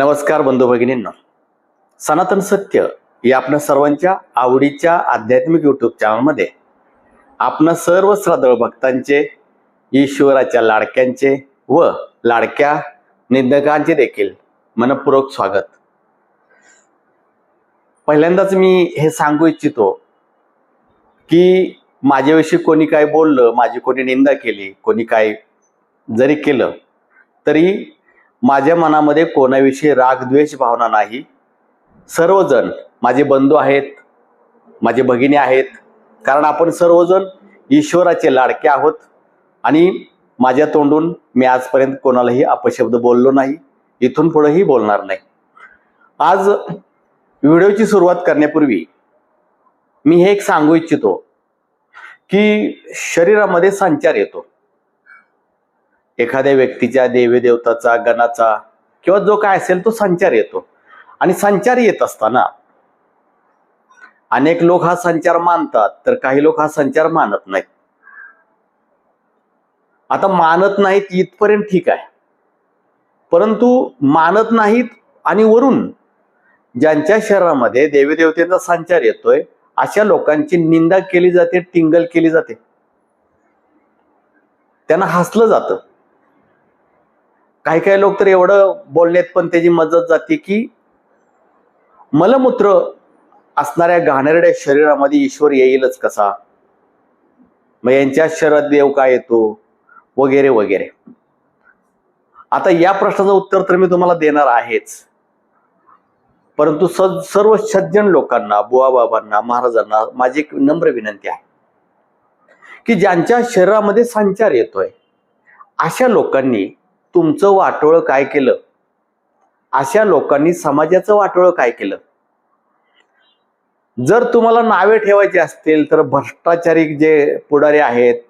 नमस्कार बंधू भगिनींना. सनातन सत्य या आपल्या सर्वांच्या आवडीच्या आध्यात्मिक युट्यूब चॅनलमध्ये आपणा सर्व श्रद्धळ भक्तांचे ईश्वराच्या लाडक्यांचे व लाडक्या निंदकांचे देखील मनपूर्वक स्वागत. पहिल्यांदाच मी हे सांगू इच्छितो की माझ्याविषयी कोणी काय बोललं माझी कोणी निंदा केली कोणी काय जरी केलं तरी माझ्या मनामध्ये कोणाविषयी रागद्वेष भावना नाही. सर्वजण माझे बंधू आहेत माझे भगिनी आहेत. कारण आपण सर्वजण ईश्वराचे लाडके आहोत. आणि माझ्या तोंडून मी आजपर्यंत कोणालाही अपशब्द बोललो नाही. इथून पुढेही बोलणार नाही. आज व्हिडिओची सुरुवात करण्यापूर्वी मी हे एक सांगू इच्छितो की शरीरामध्ये संचार येतो. एखाद्या व्यक्तीच्या देवीदेवताचा गणाचा किंवा जो काय असेल तो संचार येतो. आणि संचार येत असताना अनेक लोक हा संचार मानतात तर काही लोक हा संचार मानत नाहीत. आता मानत नाहीत इथपर्यंत ठीक आहे. परंतु मानत नाहीत आणि वरून ज्यांच्या शरीरामध्ये देवीदेवतेचा संचार येतोय अशा लोकांची निंदा केली जाते टिंगल केली जाते. त्यांना हसलं जातं. काही काही लोक तर एवढं बोलण्यात पण त्याची मदत जाते की मलमूत्र असणाऱ्या घाणेरड्या शरीरामध्ये ईश्वर येईलच कसा? मग यांच्या शरीरात देव काय येतो? वगैरे वगैरे. आता या प्रश्नाचं उत्तर तर मी तुम्हाला देणार आहेच. परंतु स सर्व सज्जन लोकांना बुवा बाबांना महाराजांना माझी एक नम्र विनंती आहे की ज्यांच्या शरीरामध्ये संचार येतोय अशा लोकांनी तुमचं वाटोळं काय केलं? अशा लोकांनी समाजाचं वाटोळं काय केलं? जर तुम्हाला नावे ठेवायची असतील तर भ्रष्टाचारी जे पुढारी आहेत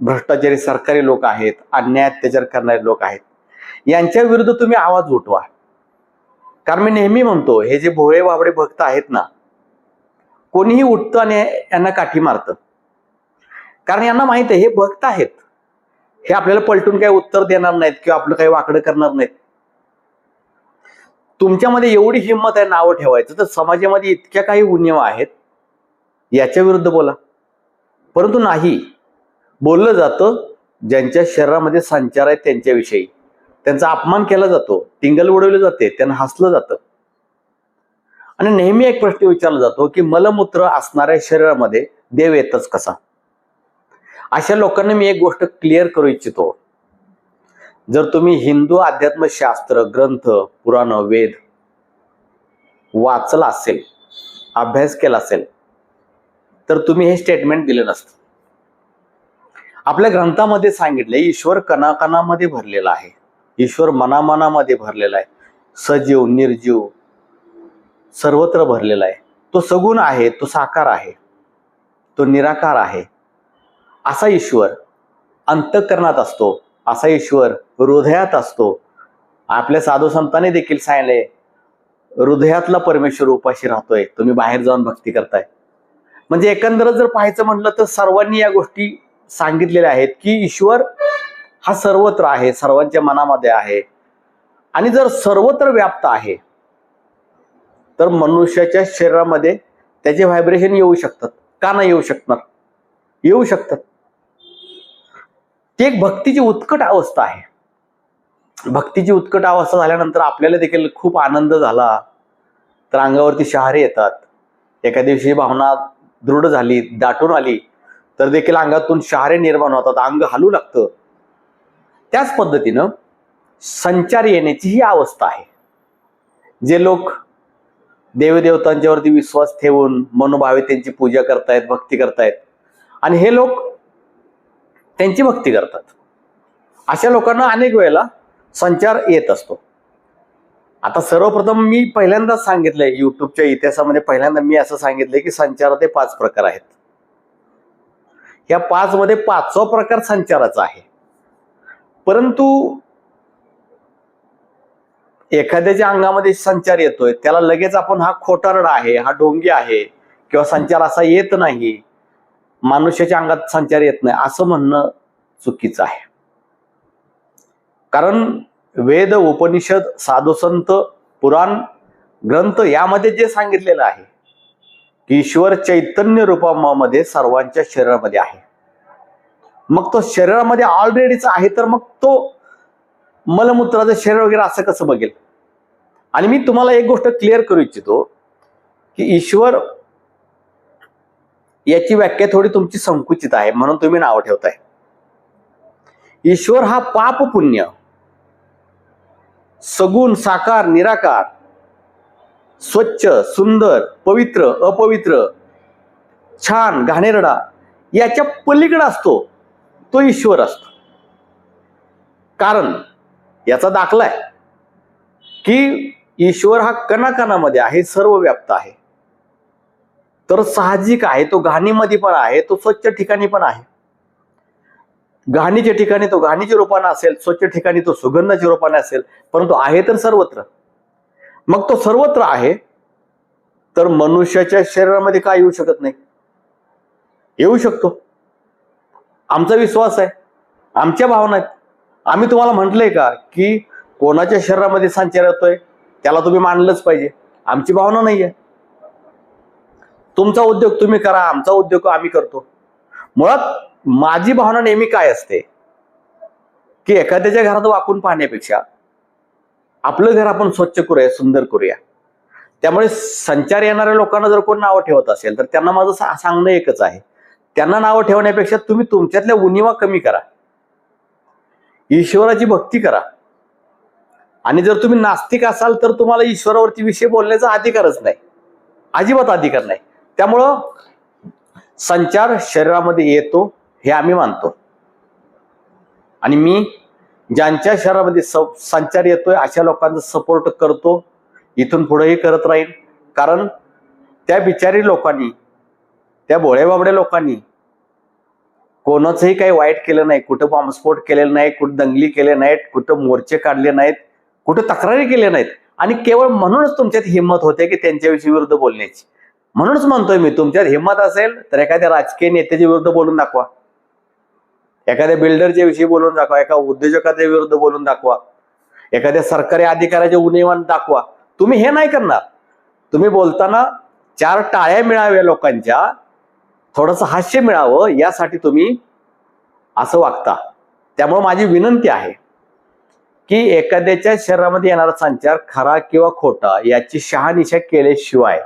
भ्रष्टाचारी सरकारी लोक आहेत अन्याय अत्याचार करणारे लोक आहेत यांच्या विरुद्ध तुम्ही आवाज उठवा. कारण मी नेहमी म्हणतो हे जे भोळे बाबडे भक्त आहेत ना कोणीही उठतं आणि यांना काठी मारतं. कारण यांना माहीत आहे हे भक्त आहेत. हे आपल्याला पलटून काही उत्तर देणार नाहीत किंवा आपलं काही वाकडं करणार नाहीत. तुमच्यामध्ये एवढी हिंमत आहे नावं ठेवायचं तर समाजामध्ये इतक्या काही गुन्हे आहेत याच्या विरुद्ध बोला. परंतु नाही बोललं जातं ज्यांच्या शरीरामध्ये संचार आहे त्यांच्याविषयी. त्यांचा अपमान केला जातो टिंगल उडवले जाते त्यांना हसलं जातं. आणि नेहमी एक प्रश्न विचारला जातो की मलमूत्र असणाऱ्या शरीरामध्ये देव येतच कसा? अशा लोकांना मी एक गोष्ट क्लिअर करू इच्छितो. जर तुम्ही हिंदू अध्यात्मशास्त्र ग्रंथ पुराण वेद वाचला असेल अभ्यास केला असेल तर तुम्ही हे स्टेटमेंट दिलं नसतं. आपल्या ग्रंथामध्ये सांगितले ईश्वर कणाकणामध्ये भरलेला आहे. ईश्वर मनामनामध्ये भरलेला आहे. सजीव निर्जीव सर्वत्र भरलेला आहे. तो सगुण आहे तो साकार आहे तो निराकार आहे. असा ईश्वर अंतकरणात असतो असा ईश्वर हृदयात असतो. आपल्या साधू संतांनी देखील सांगले हृदयातला परमेश्वर उपाशी राहतोय तुम्ही बाहेर जाऊन भक्ती करताय. म्हणजे एकंदरच जर पाहायचं म्हटलं तर सर्वांनी या गोष्टी सांगितलेल्या आहेत की ईश्वर हा सर्वत्र आहे सर्वांच्या मनामध्ये आहे. आणि जर सर्वत्र व्याप्त आहे तर मनुष्याच्या शरीरामध्ये त्याचे व्हायब्रेशन येऊ शकतात का नाही येऊ शकणार? येऊ शकतात. ती एक भक्तीची उत्कट अवस्था आहे. भक्तीची उत्कट अवस्था झाल्यानंतर आपल्याला देखील खूप आनंद झाला. तर अंगावरती शहारे येतात. एका दिवशी भावना दृढ झाली दाटून आली तर देखील अंगातून शहारे निर्माण होतात. अंग हलू लागतं. त्याच पद्धतीनं संचार येण्याची ही अवस्था आहे. जे लोक देवदेवतांच्यावरती विश्वास ठेवून मनोभावे त्यांची पूजा करतायत भक्ती करतायत. आणि हे लोक त्यांची भक्ती करतात. अशा लोकांना अनेक वेळेला संचार येत असतो. आता सर्वप्रथम मी पहिल्यांदाच सांगितलंय युट्यूबच्या इतिहासामध्ये पहिल्यांदा मी असं सांगितलंय की संचाराचे पाच प्रकार आहेत. या पाच मध्ये पाचवा प्रकार संचाराचा आहे. परंतु एखाद्याच्या अंगामध्ये संचार येतोय त्याला लगेच आपण हा खोटारडा आहे हा ढोंगी आहे किंवा संचार असा येत नाही. मनुष्याच्या अंगात संचार येत नाही असं म्हणणं चुकीचं आहे. कारण वेद उपनिषद साधुसंत पुराण ग्रंथ यामध्ये जे सांगितलेलं आहे की ईश्वर चैतन्य रूपामध्ये सर्वांच्या शरीरामध्ये आहे. मग तो शरीरामध्ये ऑलरेडीचा आहे तर मग तो मलमूत्राचं शरीर वगैरे असं कसं बघेल? आणि मी तुम्हाला एक गोष्ट क्लिअर करू इच्छितो की ईश्वर याची व्याख्या थोडी तुमची संकुचित आहे म्हणून तुम्ही नाव ठेवताय. ईश्वर हा पाप पुण्य. सगुण साकार निराकार. स्वच्छ सुंदर पवित्र अपवित्र. छान घाणेरडा. याच्या पलीकडे असतो तो ईश्वर असतो. कारण याचा दाखला आहे की ईश्वर हा कणाकणामध्ये आहे सर्व व्याप्त आहे. तर साहजिक आहे तो घाणीमध्ये पण आहे तो स्वच्छ ठिकाणी पण आहे. घाणीच्या ठिकाणी तो घाणीच्या रूपाने असेल स्वच्छ ठिकाणी तो सुगंधाच्या रूपाने असेल परंतु आहे तर सर्वत्र. मग तो सर्वत्र आहे तर मनुष्याच्या शरीरामध्ये काय येऊ शकत नाही? येऊ शकतो. आमचा विश्वास आहे आमच्या भावना आहेत. आम्ही तुम्हाला म्हटलंय का की कोणाच्या शरीरामध्ये संचार येतोय त्याला तुम्ही मानलंच पाहिजे. आमची भावना नाही आहे तुमचा उद्योग तुम्ही करा आमचा उद्योग आम्ही करतो. मुळात माझी भावना नेहमी काय असते? की एखाद्याच्या घरात वाकून पाहण्यापेक्षा आपलं घर आपण स्वच्छ करूया सुंदर करूया. त्यामुळे संचार येणाऱ्या लोकांना जर कोण नावं ठेवत असेल तर त्यांना माझं सा- सांगणं एकच आहे. त्यांना नावं ठेवण्यापेक्षा तुम्ही तुमच्यातल्या उणीवा कमी करा. ईश्वराची भक्ती करा. आणि जर तुम्ही नास्तिक असाल तर तुम्हाला ईश्वरावरती विषय बोलण्याचा अधिकारच नाही. अजिबात अधिकार नाही. त्यामुळं संचार शरीरामध्ये येतो हे आम्ही मानतो. आणि मी ज्यांच्या शहरामध्ये स- संचार येतोय अशा लोकांचा सपोर्ट करतो. इथून पुढेही करत राहील कारण त्या बिचारी लोकांनी त्या भोळेबाबड्या लोकांनी कोणाचंही काही वाईट केलं नाही. कुठं बॉम्बस्फोट केलेला नाही कुठं दंगली केले नाहीत कुठं मोर्चे काढले नाहीत कुठं तक्रारी केल्या नाहीत. आणि केवळ म्हणूनच तुमच्यात हिंमत होते की त्यांच्याविषयी विरुद्ध बोलण्याची. म्हणूनच म्हणतोय मी तुमच्यात हिंमत असेल तर एखाद्या राजकीय नेत्याच्या विरुद्ध बोलून दाखवा. एखाद्या बिल्डरच्या विषयी बोलून दाखवा एका उद्योजकाच्या विरुद्ध बोलून दाखवा. एखाद्या सरकारी अधिकाऱ्याच्या उणीवान दाखवा. तुम्ही हे नाही करणार. तुम्ही बोलताना चार टाळ्या मिळाव्या लोकांच्या थोडंसं हास्य मिळावं यासाठी तुम्ही असं वागता. त्यामुळे माझी विनंती आहे की एखाद्याच्या शरीरामध्ये येणारा संचार खरा किंवा खोटा याची शहानिशा केल्याशिवाय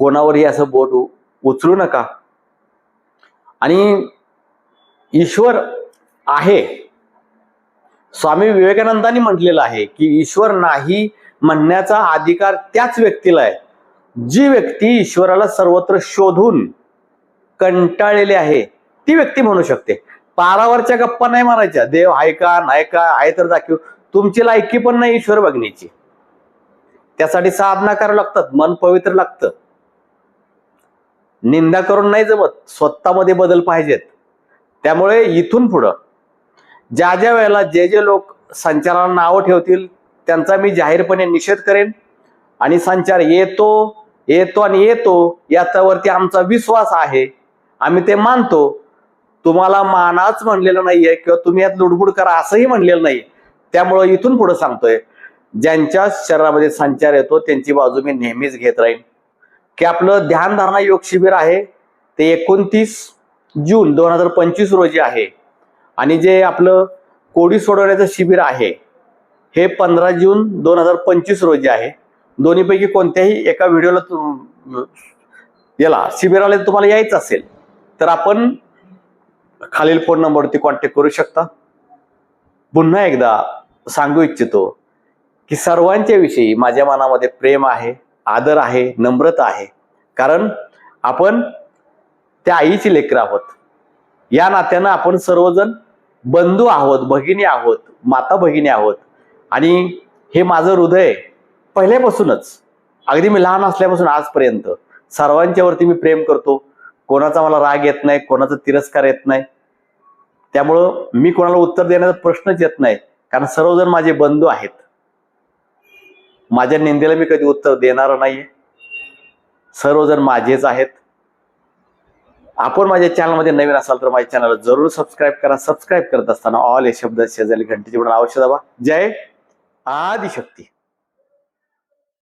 कोणावरही असं बोट उचलू नका. आणि ईश्वर आहे. स्वामी विवेकानंदांनी म्हटलेलं आहे की ईश्वर नाही म्हणण्याचा अधिकार त्याच व्यक्तीला आहे. जी व्यक्ती ईश्वराला सर्वत्र शोधून कंटाळलेली आहे ती व्यक्ती म्हणू शकते. पारावरच्या गप्पा नाही मारायच्या. देव आहे का नाही का आहे तर दाखव. तुमची लायकी पण नाही ईश्वर बघण्याची. त्यासाठी साधना करावं लागतात. मन पवित्र लागतं. निंदा करून नाही जमत स्वतःमध्ये बदल पाहिजेत. त्यामुळे इथून पुढं ज्या ज्या वेळेला जे जे लोक संचाराला नावं ठेवतील त्यांचा मी जाहीरपणे निषेध करेन. आणि संचार येतो येतो आणि येतो याच्यावरती आमचा विश्वास आहे. आम्ही ते मानतो. तुम्हाला मानाच म्हणलेलं नाहीये किंवा तुम्ही यात लुडबुड करा असंही म्हणलेलं नाही त्यामुळं इथून पुढे सांगतोय ज्यांच्या शरीरामध्ये संचार येतो त्यांची बाजू मी नेहमीच घेत राहीन. की आपलं ध्यानधारणा योग शिबिर आहे ते एकोणतीस जून दोन हजार पंचवीस रोजी आहे. आणि जे आपलं कोडी सोडवण्याचं शिबिर आहे हे पंधरा जून दोन हजार पंचवीस रोजी आहे. दोन्हीपैकी कोणत्याही एका व्हिडिओला याला शिबिराला तुम्हाला यायचं असेल तर आपण खालील फोन नंबरवरती कॉन्टॅक्ट करू शकता. पुन्हा एकदा सांगू इच्छितो की सर्वांच्या विषयी माझ्या मनामध्ये प्रेम आहे. आदर आहे नम्रता आहे. कारण आपण त्या आईची लेकर आहोत. या नात्यानं आपण सर्वजण बंधू आहोत भगिनी आहोत माता भगिनी आहोत. आणि हे माझं हृदय पहिल्यापासूनच. अगदी मी लहान असल्यापासून आजपर्यंत. सर्वांच्यावरती मी प्रेम करतो. कोणाचा मला राग येत नाही कोणाचा तिरस्कार येत नाही. त्यामुळं मी कोणाला उत्तर देण्याचा प्रश्नच येत नाही. कारण सर्वजण माझे बंधू आहेत. माझ्या निंदेला मी कधी उत्तर देणार नाहीये. सर्वजण माझेच आहेत. आपण माझ्या चॅनलमध्ये नवीन असाल तर माझ्या चॅनलला जरूर सबस्क्राईब करा. सबस्क्राईब करत असताना ऑल हे शब्द शेजारी घंटेची म्हणून अवश्य दाबा. जय आदिशक्ती.